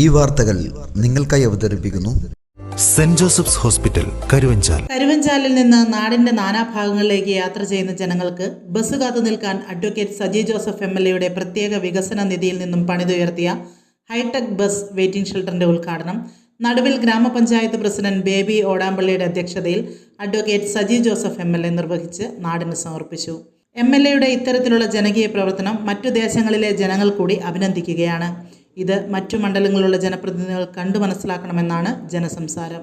ഈ വാർത്തകൾ നിങ്ങൾക്കായി അവതരിപ്പിക്കുന്നു. Saint Joseph's hospital Karuvanchal. കരുവഞ്ചാലിൽ നിന്ന് നാടിന്റെ നാനാഭാഗങ്ങളിലേക്ക് യാത്ര ചെയ്യുന്ന ജനങ്ങൾക്ക് ബസ് കാത്തു നിൽക്കാൻ advocate Saji Joseph M L എയുടെ പ്രത്യേക വികസന നിധിയിൽ നിന്നും പണിതുയർത്തിയ ഹൈടെക് ബസ് വെയിറ്റിംഗ് ഷെൽട്ടറിന്റെ ഉദ്ഘാടനം നടുവിൽ ഗ്രാമപഞ്ചായത്ത് പ്രസിഡന്റ് ബേബി ഓടാമ്പള്ളിയുടെ അധ്യക്ഷതയിൽ advocate Saji Joseph M L A നിർവഹിച്ച് നാടിന് സമർപ്പിച്ചു. എം എൽ എയുടെ ഇത്തരത്തിലുള്ള ജനകീയ പ്രവർത്തനം മറ്റു ദേശങ്ങളിലെ ജനങ്ങൾ കൂടി അഭിനന്ദിക്കുകയാണ്. ഇത് മറ്റു മണ്ഡലങ്ങളിലുള്ള ജനപ്രതിനിധികൾ കണ്ടു മനസ്സിലാക്കണമെന്നാണ് ജനസംസാരം.